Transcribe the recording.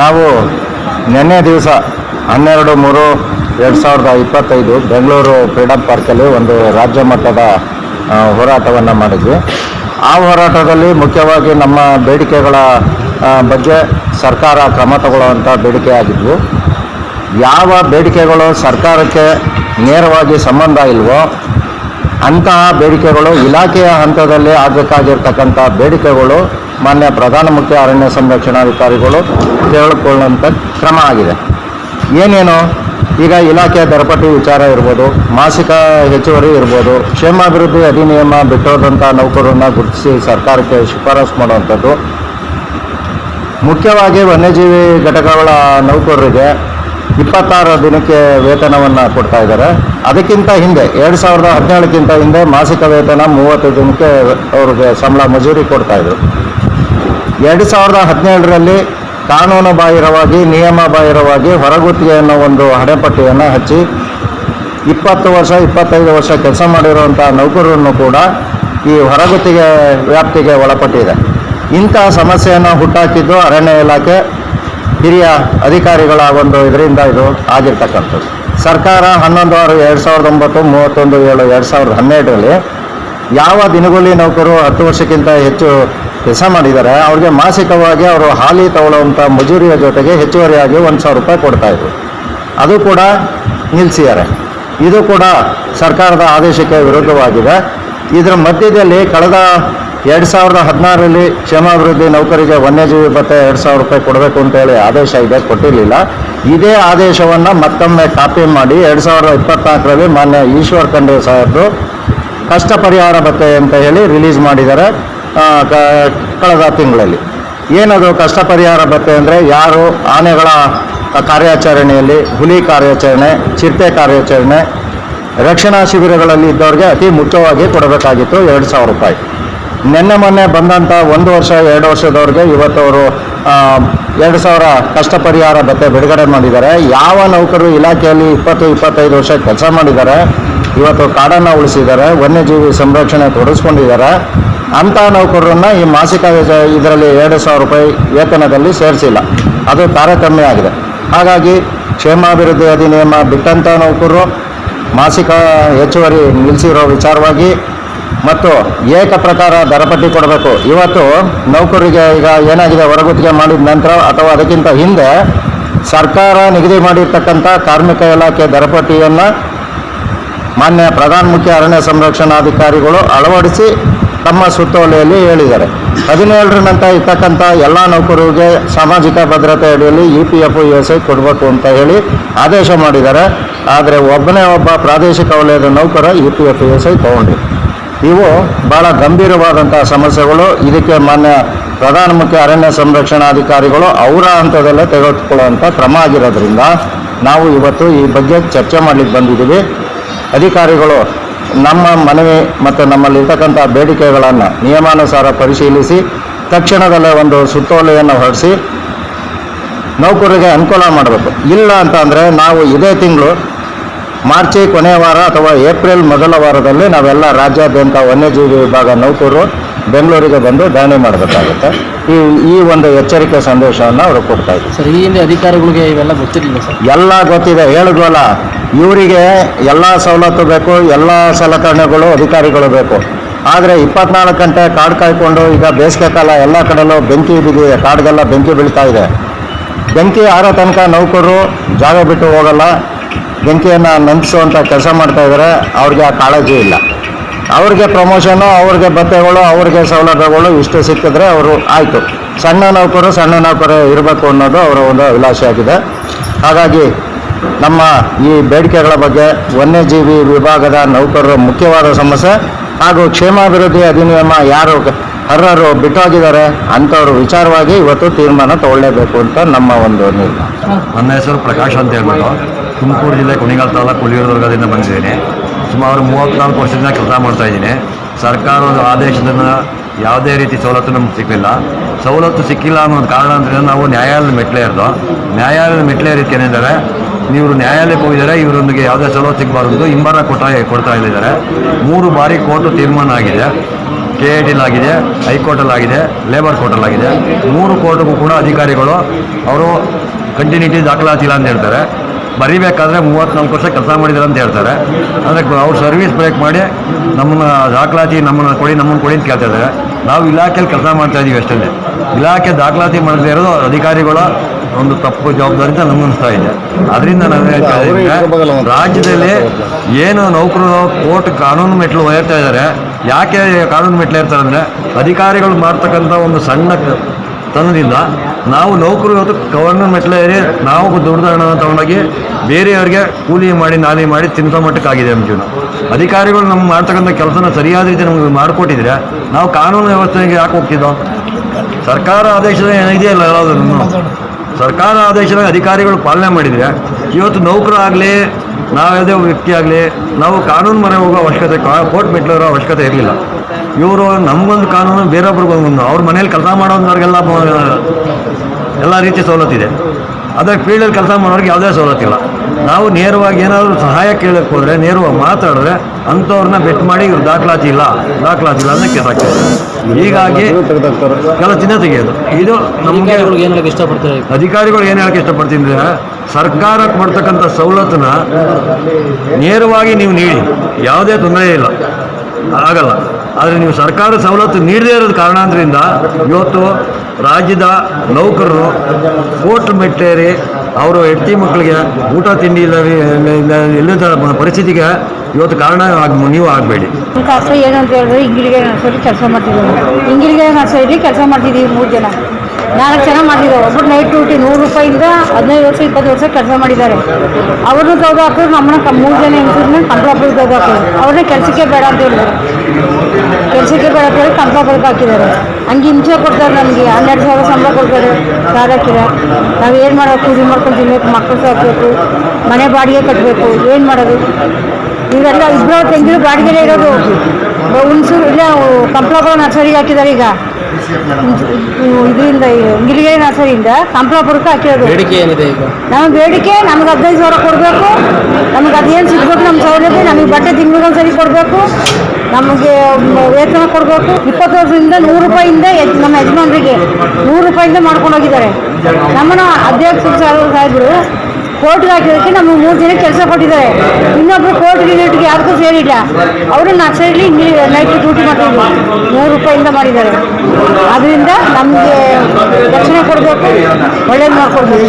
ನಾವು ನಿನ್ನೆ ದಿವಸ ಹನ್ನೆರಡು ಮೂರು ಎರಡು ಸಾವಿರದ ಇಪ್ಪತ್ತೈದು ಬೆಂಗಳೂರು ಫ್ರೀಡಮ್ ಪಾರ್ಕಲ್ಲಿ ಒಂದು ರಾಜ್ಯ ಮಟ್ಟದ ಹೋರಾಟವನ್ನು ಮಾಡಿದ್ವಿ. ಆ ಹೋರಾಟದಲ್ಲಿ ಮುಖ್ಯವಾಗಿ ನಮ್ಮ ಬೇಡಿಕೆಗಳ ಬಗ್ಗೆ ಸರ್ಕಾರ ಕ್ರಮ ತಗೊಳ್ಳುವಂಥ ಬೇಡಿಕೆ ಆಗಿದ್ವು. ಯಾವ ಬೇಡಿಕೆಗಳು ಸರ್ಕಾರಕ್ಕೆ ನೇರವಾಗಿ ಸಂಬಂಧ ಇಲ್ವೋ ಅಂತಹ ಬೇಡಿಕೆಗಳು ಇಲಾಖೆಯ ಹಂತದಲ್ಲಿ ಆಗಬೇಕಾಗಿರ್ತಕ್ಕಂಥ ಬೇಡಿಕೆಗಳು ಮಾನ್ಯ ಪ್ರಧಾನ ಮುಖ್ಯ ಅರಣ್ಯ ಸಂರಕ್ಷಣಾಧಿಕಾರಿಗಳು ಕೇಳಿಕೊಳ್ಳುವಂಥ ಕ್ರಮ ಆಗಿದೆ. ಏನೇನು? ಈಗ ಇಲಾಖೆಯ ದರಪಟ್ಟಿ ವಿಚಾರ ಇರ್ಬೋದು, ಮಾಸಿಕ ಹೆಚ್ಚುವರಿ ಇರ್ಬೋದು, ಕ್ಷೇಮಾಭಿವೃದ್ಧಿ ಅಧಿನಿಯಮ ಬಿಟ್ಟೋದಂಥ ನೌಕರರನ್ನ ಗುರುತಿಸಿ ಸರ್ಕಾರಕ್ಕೆ ಶಿಫಾರಸು ಮಾಡುವಂಥದ್ದು. ಮುಖ್ಯವಾಗಿ ವನ್ಯಜೀವಿ ಘಟಕಗಳ ನೌಕರರಿಗೆ ಇಪ್ಪತ್ತಾರು ದಿನಕ್ಕೆ ವೇತನವನ್ನು ಕೊಡ್ತಾ ಇದ್ದಾರೆ. ಅದಕ್ಕಿಂತ ಹಿಂದೆ, ಎರಡು ಸಾವಿರದ ಹದಿನೇಳಕ್ಕಿಂತ ಹಿಂದೆ ಮಾಸಿಕ ವೇತನ ಮೂವತ್ತು ದಿನಕ್ಕೆ ಅವ್ರಿಗೆ ಸಂಬಳ ಮಜೂರಿ ಕೊಡ್ತಾಯಿದ್ರು ಎರಡು ಸಾವಿರದ ಹದಿನೇಳರಲ್ಲಿ ಕಾನೂನು ಬಾಹಿರವಾಗಿ ನಿಯಮ ಬಾಹಿರವಾಗಿ ಹೊರಗುತ್ತಿಗೆ ಅನ್ನೋ ಒಂದು ಹಣೆಪಟ್ಟಿಯನ್ನು ಹಚ್ಚಿ, ಇಪ್ಪತ್ತು ವರ್ಷ, ಇಪ್ಪತ್ತೈದು ವರ್ಷ ಕೆಲಸ ಮಾಡಿರುವಂಥ ನೌಕರರನ್ನು ಕೂಡ ಈ ಹೊರಗುತ್ತಿಗೆ ವ್ಯಾಪ್ತಿಗೆ ಒಳಪಟ್ಟಿದೆ. ಇಂಥ ಸಮಸ್ಯೆಯನ್ನು ಹುಟ್ಟಾಕಿದ್ದು ಅರಣ್ಯ ಇಲಾಖೆ ಹಿರಿಯ ಅಧಿಕಾರಿಗಳ ಒಂದು ಇದರಿಂದ ಇದು ಆಗಿರ್ತಕ್ಕಂಥದ್ದು. ಸರ್ಕಾರ ಹನ್ನೊಂದು ಆರು ಎರಡು ಸಾವಿರದ ಒಂಬತ್ತು, ಮೂವತ್ತೊಂದು ಏಳು ಎರಡು ಸಾವಿರದ ಹನ್ನೆರಡರಲ್ಲಿ ಯಾವ ದಿನಗೂಲಿ ನೌಕರು ಹತ್ತು ವರ್ಷಕ್ಕಿಂತ ಹೆಚ್ಚು ಕೆಲಸ ಮಾಡಿದ್ದಾರೆ, ಅವ್ರಿಗೆ ಮಾಸಿಕವಾಗಿ ಅವರು ಹಾಲಿ ತಗೊಳ್ಳುವಂಥ ಮಜೂರಿಯ ಜೊತೆಗೆ ಹೆಚ್ಚುವರಿಯಾಗಿ ಒಂದು ಸಾವಿರ ರೂಪಾಯಿ ಕೊಡ್ತಾಯಿದ್ರು ಅದು ಕೂಡ ನಿಲ್ಲಿಸಿದ್ದಾರೆ ಇದು ಕೂಡ ಸರ್ಕಾರದ ಆದೇಶಕ್ಕೆ ವಿರುದ್ಧವಾಗಿದೆ. ಇದರ ಮಧ್ಯದಲ್ಲಿ ಕಳೆದ ಎರಡು ಸಾವಿರದ ಹದಿನಾರರಲ್ಲಿ ಕ್ಷೇಮಾಭಿವೃದ್ಧಿ ನೌಕರಿಗೆ ವನ್ಯಜೀವಿ ಭತ್ತ ಎರಡು ಸಾವಿರ ರೂಪಾಯಿ ಕೊಡಬೇಕು ಅಂತೇಳಿ ಆದೇಶ ಇದೆ, ಕೊಟ್ಟಿರಲಿಲ್ಲ. ಇದೇ ಆದೇಶವನ್ನು ಮತ್ತೊಮ್ಮೆ ಕಾಪಿ ಮಾಡಿ ಎರಡು ಸಾವಿರದ ಇಪ್ಪತ್ನಾಲ್ಕರಲ್ಲಿ ಮಾನ್ಯ ಈಶ್ವರ್ ಖಂಡ್ರೆ ಸಾಹೇಬರು ಕಷ್ಟ ಪರಿಹಾರ ಭತ್ತೆ ಅಂತ ಹೇಳಿ ರಿಲೀಸ್ ಮಾಡಿದ್ದಾರೆ ಕಳೆದ ತಿಂಗಳಲ್ಲಿ. ಏನದು ಕಷ್ಟ ಪರಿಹಾರ ಭತ್ತೆ ಅಂದರೆ ಯಾರು ಆನೆಗಳ ಕಾರ್ಯಾಚರಣೆಯಲ್ಲಿ ಹುಲಿ ಕಾರ್ಯಾಚರಣೆ, ಚಿರತೆ ಕಾರ್ಯಾಚರಣೆ, ರಕ್ಷಣಾ ಶಿಬಿರಗಳಲ್ಲಿ ಇದ್ದವ್ರಿಗೆ ಅತಿ ಮುಖ್ಯವಾಗಿ ಕೊಡಬೇಕಾಗಿತ್ತು ಎರಡು ಸಾವಿರ ರೂಪಾಯಿ. ನಿನ್ನೆ ಮೊನ್ನೆ ಬಂದಂಥ ಒಂದು ವರ್ಷ, ಎರಡು ವರ್ಷದವ್ರಿಗೆ ಇವತ್ತು ಅವರು ಎರಡು ಸಾವಿರ ಕಷ್ಟ ಪರಿಹಾರ ಭತ್ತೆ ಬಿಡುಗಡೆ ಮಾಡಿದ್ದಾರೆ. ಯಾವ ನೌಕರರು ಇಲಾಖೆಯಲ್ಲಿ ಇಪ್ಪತ್ತು, ಇಪ್ಪತ್ತೈದು ವರ್ಷ ಕೆಲಸ ಮಾಡಿದ್ದಾರೆ, ಇವತ್ತು ಕಾಡನ್ನು ಉಳಿಸಿದ್ದಾರೆ, ವನ್ಯಜೀವಿ ಸಂರಕ್ಷಣೆ ತೊಡಗಿಸ್ಕೊಂಡಿದ್ದಾರೆ ಅಂಥ ನೌಕರರನ್ನು ಈ ಮಾಸಿಕ ಇದರಲ್ಲಿ ಎರಡು ಸಾವಿರ ರೂಪಾಯಿ ವೇತನದಲ್ಲಿ ಸೇರಿಸಿಲ್ಲ. ಅದು ತಾರತಮ್ಯ ಆಗಿದೆ. ಹಾಗಾಗಿ ಕ್ಷೇಮಾಭಿವೃದ್ಧಿ ಅಧಿನಿಯಮ ಬಿಟ್ಟಂಥ ನೌಕರರು ಮಾಸಿಕ ಹೆಚ್ಚುವರಿ ನಿಲ್ಲಿಸಿರೋ ವಿಚಾರವಾಗಿ ಮತ್ತು ಏಕ ಪ್ರಕಾರ ದರಪಟ್ಟಿ ಕೊಡಬೇಕು. ಇವತ್ತು ನೌಕರರಿಗೆ ಈಗ ಏನಾಗಿದೆ ಹೊರಗುತ್ತಿಗೆ ಮಾಡಿದ ನಂತರ ಅಥವಾ ಅದಕ್ಕಿಂತ ಹಿಂದೆ ಸರ್ಕಾರ ನಿಗದಿ ಮಾಡಿರ್ತಕ್ಕಂಥ ಕಾರ್ಮಿಕ ಇಲಾಖೆ ದರಪಟ್ಟಿಯನ್ನು ಮಾನ್ಯ ಪ್ರಧಾನ ಮುಖ್ಯ ಅರಣ್ಯ ಸಂರಕ್ಷಣಾಧಿಕಾರಿಗಳು ಅಳವಡಿಸಿ ತಮ್ಮ ಸುತ್ತೋಲೆಯಲ್ಲಿ ಹೇಳಿದ್ದಾರೆ. ಹದಿನೇಳರ ನಂತರ ಇರ್ತಕ್ಕಂಥ ಎಲ್ಲ ನೌಕರರಿಗೆ ಸಾಮಾಜಿಕ ಭದ್ರತೆ ಅಡಿಯಲ್ಲಿ E P F U S I ಕೊಡಬೇಕು ಅಂತ ಹೇಳಿ ಆದೇಶ ಮಾಡಿದ್ದಾರೆ. ಆದರೆ ಒಬ್ಬನೇ ಒಬ್ಬ ಪ್ರಾದೇಶಿಕ ವಲಯದ ನೌಕರ U P F E S I ತೊಗೊಂಡಿಲ್ಲ. ಇವು ಭಾಳ ಗಂಭೀರವಾದಂಥ ಸಮಸ್ಯೆಗಳು. ಇದಕ್ಕೆ ಮಾನ್ಯ ಪ್ರಧಾನ ಮುಖ್ಯ ಅರಣ್ಯ ಸಂರಕ್ಷಣಾಧಿಕಾರಿಗಳು ಅವರ ಹಂತದಲ್ಲೇ ತೆಗೆದುಕೊಳ್ಳುವಂಥ ಕ್ರಮ ಆಗಿರೋದ್ರಿಂದ ನಾವು ಇವತ್ತು ಈ ಬಗ್ಗೆ ಚರ್ಚೆ ಮಾಡಲಿಕ್ಕೆ ಬಂದಿದ್ದೀವಿ. ಅಧಿಕಾರಿಗಳು ನಮ್ಮ ಮನವಿ ಮತ್ತು ನಮ್ಮಲ್ಲಿರ್ತಕ್ಕಂಥ ಬೇಡಿಕೆಗಳನ್ನು ನಿಯಮಾನುಸಾರ ಪರಿಶೀಲಿಸಿ, ತಕ್ಷಣದಲ್ಲೇ ಒಂದು ಸುತ್ತೋಲೆಯನ್ನು ಹೊರಡಿಸಿ, ನೌಕರರಿಗೆ ಅನುಕೂಲ ಮಾಡಬೇಕು. ಇಲ್ಲ ಅಂತ ಅಂದರೆ ನಾವು ಇದೇ ತಿಂಗಳು ಮಾರ್ಚಿ ಕೊನೆಯ ವಾರ ಅಥವಾ ಏಪ್ರಿಲ್ ಮೊದಲ ವಾರದಲ್ಲಿ ನಾವೆಲ್ಲ ರಾಜ್ಯಾದ್ಯಂತ ವನ್ಯಜೀವಿ ವಿಭಾಗ ನೌಕರರು ಬೆಂಗಳೂರಿಗೆ ಬಂದು ದಾನಿ ಮಾಡಬೇಕಾಗುತ್ತೆ. ಈ ಈ ಒಂದು ಎಚ್ಚರಿಕೆ ಸಂದೇಶವನ್ನು ಅವರು ಕೊಡ್ತಾ ಇದ್ದಾರೆ. ಸರ್ ಈ ಹಿಂದೆ ಅಧಿಕಾರಿಗಳಿಗೆ ಇವೆಲ್ಲ ಗೊತ್ತಿರಲಿಲ್ಲ ಸರ್. ಎಲ್ಲ ಗೊತ್ತಿದೆ. ಹೇಳಿದ್ವಲ್ಲ ಇವರಿಗೆ ಎಲ್ಲ ಸವಲತ್ತು ಬೇಕು ಎಲ್ಲ ಸಲಕರಣೆಗಳು ಅಧಿಕಾರಿಗಳು ಬೇಕು. ಆದರೆ ಇಪ್ಪತ್ನಾಲ್ಕು ಗಂಟೆ ಕಾಡು ಕಾಯ್ಕೊಂಡು ಈಗ ಬೇಸಿಗೆ ಕಾಲ ಎಲ್ಲ ಕಡೆಯಲ್ಲೂ ಬೆಂಕಿ ಬಿದ್ದಿದೆ ಕಾಡಿಗೆಲ್ಲ ಬೆಂಕಿ ಬೀಳ್ತಾ ಇದೆ. ಬೆಂಕಿ ಆರೋ ತನಕ ನೌಕರರು ಜಾಗ ಬಿಟ್ಟು ಹೋಗಲ್ಲ. ಬೆಂಕಿಯನ್ನು ನಂದಿಸುವಂಥ ಕೆಲಸ ಮಾಡ್ತಾ ಇದ್ದಾರೆ, ಅವ್ರಿಗೆ ಆ ಕಾಳಜಿ ಇಲ್ಲ. ಅವ್ರಿಗೆ ಪ್ರಮೋಷನು ಅವ್ರಿಗೆ ಭತ್ಯೆಗಳು, ಅವ್ರಿಗೆ ಸೌಲಭ್ಯಗಳು ಇಷ್ಟು ಸಿಕ್ಕಿದ್ರೆ ಅವರು ಆಯಿತು. ಸಣ್ಣ ನೌಕರು ಸಣ್ಣ ನೌಕರು ಇರಬೇಕು ಅನ್ನೋದು ಅವರ ಒಂದು ಅಭಿಲಾಷೆ ಆಗಿದೆ ಹಾಗಾಗಿ ನಮ್ಮ ಈ ಬೇಡಿಕೆಗಳ ಬಗ್ಗೆ ವನ್ಯಜೀವಿ ವಿಭಾಗದ ನೌಕರರ ಮುಖ್ಯವಾದ ಸಮಸ್ಯೆ ಹಾಗೂ ಕ್ಷೇಮಾಭಿವೃದ್ಧಿ ಅಧಿನಿಯಮ ಯಾರು ಅರ್ಹರು ಬಿಟ್ಟೋಗಿದ್ದಾರೆ ಅಂಥವ್ರ ವಿಚಾರವಾಗಿ ಇವತ್ತು ತೀರ್ಮಾನ ತಗೊಳ್ಳೇಬೇಕು ಅಂತ ನಮ್ಮ ಒಂದು ನಿರ್ಧಾರ. ನನ್ನ ಹೆಸರು ಪ್ರಕಾಶ್ ಅಂತ ಹೇಳ್ಬಿಟ್ಟು. ತುಮಕೂರು ಜಿಲ್ಲೆ ಕುಣಿಗಲ್ ತಾಲೂಕು ಹುಲಿಯೂರುದುರ್ಗದಿಂದ ಬಂದಿದ್ದೇನೆ. ಸುಮಾರು ಮೂವತ್ತ್ನಾಲ್ಕು ವರ್ಷದಿಂದ ಕೆಲಸ ಮಾಡ್ತಾ ಇದ್ದೀನಿ. ಸರ್ಕಾರದ ಆದೇಶದಿಂದ ಯಾವುದೇ ರೀತಿ ಸವಲತ್ತು ನಮ್ಗೆ ಸಿಗಲಿಲ್ಲ ಸವಲತ್ತು ಸಿಕ್ಕಿಲ್ಲ ಅನ್ನೋದು ಕಾರಣ ಅಂದರೆ ನಾವು ನ್ಯಾಯಾಲಯದ ಮೆಟ್ಲೆ ಇರೋದು ನ್ಯಾಯಾಲಯದ ಮೆಟ್ಲೆ ರೀತಿ ಏನಿದ್ದಾರೆ ಇವರು ನ್ಯಾಯಾಲಯಕ್ಕೆ ಹೋಗಿದ್ದಾರೆ, ಇವರೊಂದಿಗೆ ಯಾವುದೇ ಸವಲತ್ತು ಸಿಗಬಾರ್ದು ಹಿಂಬಾರ ಕೊಟ್ಟ ಕೊಡ್ತಾ ಇದ್ದಾರೆ. ಮೂರು ಬಾರಿ ಕೋರ್ಟು ತೀರ್ಮಾನ ಆಗಿದೆ. ಕೆ ಐ ಟಿಲಾಗಿದೆ ಹೈಕೋರ್ಟಲ್ಲಾಗಿದೆ ಲೇಬರ್ ಕೋರ್ಟಲ್ಲಾಗಿದೆ ಮೂರು ಕೋರ್ಟ್ಗೂ ಕೂಡ ಅಧಿಕಾರಿಗಳು ಅವರು ಕಂಟಿನ್ಯೂಟಿ ದಾಖಲಾತಿಲ್ಲ ಅಂತ ಹೇಳ್ತಾರೆ. ಬರಿಬೇಕಾದ್ರೆ ಮೂವತ್ತ್ನಾಲ್ಕು ವರ್ಷ ಕೆಲಸ ಮಾಡಿದ್ದಾರೆ ಅಂತ ಹೇಳ್ತಾರೆ. ಅಂದರೆ ಅವ್ರು ಸರ್ವಿಸ್ ಬ್ರೇಕ್ ಮಾಡಿ ನಮ್ಮನ್ನು ದಾಖಲಾತಿ ನಮ್ಮನ್ನು ಕೊಡಿ ನಮ್ಮನ್ನು ಕೊಡಿ ಅಂತ ಕೇಳ್ತಾ ಇದ್ದಾರೆ. ನಾವು ಇಲಾಖೆಯಲ್ಲಿ ಕೆಲಸ ಮಾಡ್ತಾ ಇದ್ದೀವಿ ಅಷ್ಟೇ. ಇಲಾಖೆ ದಾಖಲಾತಿ ಮಾಡದೇ ಇರೋದು ಅಧಿಕಾರಿಗಳ ಒಂದು ತಪ್ಪು ಜವಾಬ್ದಾರಿ ಅಂತ ನಮ್ಗೆ ಅನಿಸ್ತಾ ಇದೆ. ಅದರಿಂದ ನಾನು ಹೇಳ್ತಾ ಇದ್ದೀನಿ ರಾಜ್ಯದಲ್ಲಿ ಏನು ನೌಕರರು ಕೋರ್ಟ್ ಕಾನೂನು ಮೆಟ್ಲು ಏರ್ತಾ ಇದ್ದಾರೆ ಯಾಕೆ ಕಾನೂನು ಮೆಟ್ಲು ಹೇಳ್ತಾರೆ ಅಂದರೆ ಅಧಿಕಾರಿಗಳು ಮಾಡ್ತಕ್ಕಂಥ ಒಂದು ಸಣ್ಣ ತನದಿಂದ ನಾವು ನೌಕರು ಇವತ್ತು ಗವರ್ನರ್ ಮೆಟ್ಲೇರಿ ನಾವು ದುಡ್ಡು ತಗೊಂಡೋಗಿ ಬೇರೆಯವ್ರಿಗೆ ಕೂಲಿ ಮಾಡಿ, ನಾಲಿ ಮಾಡಿ ತಿನ್ಸೋ ಮಟ್ಟಕ್ಕಾಗಿದೆ ನಮ್ಮ ಜೀವನ. ಅಧಿಕಾರಿಗಳು ನಮ್ಗೆ ಮಾಡ್ತಕ್ಕಂಥ ಕೆಲಸನ ಸರಿಯಾದ ರೀತಿ ನಮಗೆ ಮಾಡಿಕೊಟ್ಟಿದ್ರೆ ನಾವು ಕಾನೂನು ವ್ಯವಸ್ಥೆಗೆ ಯಾಕೆ ಹೋಗ್ತಿದ್ದೋ ಸರ್ಕಾರ ಆದೇಶದ ಏನಿದೆಯಲ್ಲ ಸರ್ಕಾರ ಆದೇಶದ ಅಧಿಕಾರಿಗಳು ಪಾಲನೆ ಮಾಡಿದರೆ ಇವತ್ತು ನೌಕರಾಗಲಿ ನಾವ್ಯಾವುದೇ ವ್ಯಕ್ತಿ ಆಗಲಿ, ನಾವು ಕಾನೂನು ಮೊರೆ ಹೋಗೋ ಅವಶ್ಯಕತೆ ಕೋರ್ಟ್ ಮೆಟ್ಲಿರೋ ಅವಶ್ಯಕತೆ ಇರಲಿಲ್ಲ ಇವರು ನಮಗೊಂದು ಕಾನೂನು ಬೇರೊಬ್ರಿಗೊಂದು ಅವ್ರ ಮನೇಲಿ ಕೆಲಸ ಮಾಡೋಂಥವ್ರಿಗೆಲ್ಲ ಮ- ಎಲ್ಲ ರೀತಿ ಸವಲತ್ತಿದೆ ಅದೇ ಫೀಲ್ಡಲ್ಲಿ ಕೆಲಸ ಮಾಡೋರಿಗೆ ಯಾವುದೇ ಸವಲತ್ತಿಲ್ಲ ನಾವು ನೇರವಾಗಿ ಏನಾದರೂ ಸಹಾಯ ಕೇಳಕ್ಕೆ ಹೋದರೆ ನೇರವಾಗಿ ಮಾತಾಡಿದ್ರೆ ಅಂಥವ್ರನ್ನ ಬೆಟ್ ಮಾಡಿ ಇವ್ರು ದಾಖಲಾತಿ ಇಲ್ಲ ದಾಖಲಾತಿ ಇಲ್ಲ ಅಂತ ಕೆಲಸ ಹೀಗಾಗಿ ಕೆಲ ಚಿನ್ನ ತೆಗೆಯೋದು. ಇದು ನಮಗೆ ಏನು ಹೇಳಕ್ಕೆ ಇಷ್ಟಪಡ್ತಾರೆ ಅಧಿಕಾರಿಗಳು ಏನು ಹೇಳಕ್ಕೆ ಇಷ್ಟಪಡ್ತೀನಿ ಅಂದರೆ ಸರ್ಕಾರ ಕೊಡ್ತಕ್ಕಂಥ ಸವಲತ್ತನ್ನ ನೇರವಾಗಿ ನೀವು ನೀಡಿ. ಯಾವುದೇ ತೊಂದರೆ ಇಲ್ಲ. ಆಗಲ್ಲ. ಆದರೆ ನೀವು ಸರ್ಕಾರ ಸವಲತ್ತು ನೀಡದೇ ಇರೋದು ಕಾರಣಾಂತರಿಂದ ಇವತ್ತು ರಾಜ್ಯದ ನೌಕರರು ಕೋರ್ಟ್ ಮೆಟ್ಟೇರಿ ಅವರು ಹೆಂಡತಿ ಮಕ್ಕಳಿಗೆ ಊಟ ತಿಂಡಿ ಇಲ್ಲ ಇಲ್ಲದ ಪರಿಸ್ಥಿತಿಗೆ ಇವತ್ತು ಕಾರಣ ನೀವು ಆಗಬೇಡಿ. ನಮ್ಮ ಕಷ್ಟ ಏನು ಅಂತ ಹೇಳಿದ್ರೆ ನರ್ಸರಿ ಕೆಲಸ ಮಾಡ್ತಿದ್ದೀವಿ ನರ್ಸರಿ ಕೆಲಸ ಮಾಡ್ತಿದ್ದೀವಿ ಮೂರು ಜನ. ನಾಲ್ಕು ಜನ ಮಾಡಿದ್ದಾರೆ. ಒಬ್ಬರು ನೈಟ್ ಡ್ಯೂಟಿ ನೂರು ರೂಪಾಯಿಂದ ಹದಿನೈದು ವರ್ಷ, ಇಪ್ಪತ್ತು ವರ್ಷ ಕೆಲಸ ಮಾಡಿದ್ದಾರೆ. ಅವ್ರನ್ನ ತೆಗೆದು ಹಾಕಿದ್ರು ನಮ್ಮನ್ನ ಮೂರು ಜನ ಹೆಂಗಸರನ್ನ ಕಂಪ್ಲಾಪುರ್ ತೆಗೆದು ಹಾಕಿದ್ರು ಅವ್ರನ್ನ ಕೆಲಸಕ್ಕೆ ಬೇಡ ಅಂತ ಹೇಳಿದ್ರು ಕೆಲಸಕ್ಕೆ ಬೇಡ ಅಂತ ಹೇಳಿ ಕಂಪ್ಲಾಪುರಕ್ಕೆ ಹಾಕಿದ್ದಾರೆ. ಹಂಗೆ ಹಿಂಸೆ ಕೊಡ್ತಾರೆ ನಮಗೆ ಹನ್ನೆರಡು ಸಾವಿರ ಸಂಬಳ ಕೊಡ್ತಾರೆ. ಸಾಲ ಹಾಕಿದೆ? ನಾವು ಏನು ಮಾಡೋದು? ಕೂಲಿ ಮಾಡ್ಕೊಂಡು ತಿನ್ಬೇಕು, ಮಕ್ಕಳು ಸಾಕಬೇಕು, ಮನೆ ಬಾಡಿಗೆ ಕಟ್ಟಬೇಕು ಏನು ಮಾಡೋದು? ಇವೆಲ್ಲ ಇಬ್ಬರು ತೆಂಗಿರು ಬಾಡಿಗೆನೇ ಇರೋದು. ಹುಣಸೂರು ಇಲ್ಲ ಕಂಪ್ಲಾಪುರ ನರ್ಸರಿಗೆ ಹಾಕಿದ್ದಾರೆ ಈಗ. ಇದರಿಂದ ಗಿರಿಗೆರೆ ನರ್ಸರಿಯಿಂದ ಕಂಪ್ಲಾಪುರಕ್ಕೆ ಹಾಕಿರೋದು. ಬೇಡಿಕೆ ಏನಿದೆ ಈಗ? ನಮ್ಮ ಬೇಡಿಕೆ ನಮ್ಗೆ ಹದಿನೈದು ಸಾವಿರ ಕೊಡಬೇಕು. ನಮ್ಗೆ ಅದೇನು ಸಿಗ್ಬೇಕು ನಮ್ಮ ಸೌಲಭ್ಯ ನಮಗೆ ಬಟ್ಟೆ ತಿಂಗಳಿಗೆ ಸರಿ ಕೊಡಬೇಕು. ನಮಗೆ ವೇತನ ಕೊಡಬೇಕು. ಇಪ್ಪತ್ತು ವರ್ಷದಿಂದ ನೂರು ರೂಪಾಯಿಂದ ನಮ್ಮ ಯಜಮಾನರಿಗೆ ನೂರು ರೂಪಾಯಿಂದ ಮಾಡ್ಕೊಂಡು ಹೋಗಿದ್ದಾರೆ. ನಮ್ಮನ್ನ ಅಧ್ಯಕ್ಷರು ಸಾಹೇಬ್- ಸಾಹೇಬರು ಕೋರ್ಟ್ಗೆ ಹಾಕಿದ್ದಕ್ಕೆ ನಮಗೆ ಮೂರು ಜನ ಕೆಲಸ ಕೊಟ್ಟಿದ್ದಾರೆ. ಇನ್ನೊಬ್ರು ಕೋರ್ಟ್ ರಿಲೇಟಿಗೆ ಯಾರಿಗೂ ಸೇರಿಲ್ಲ. ಅವರು ನರ್ಸರಿಲಿ ಸೈಡ್ಲಿ ನೈಟ್ ಡ್ಯೂಟಿ ಮಾಡ್ತಿದ್ರು. ನೂರು ರೂಪಾಯಿಂದ ಮಾಡಿದ್ದಾರೆ. ಅದರಿಂದ ನಮಗೆ ರಕ್ಷಣೆ ಕೊಡಬೇಕು ಒಳ್ಳೇದು ಮಾಡ್ಕೊಡ್ಬೇಕು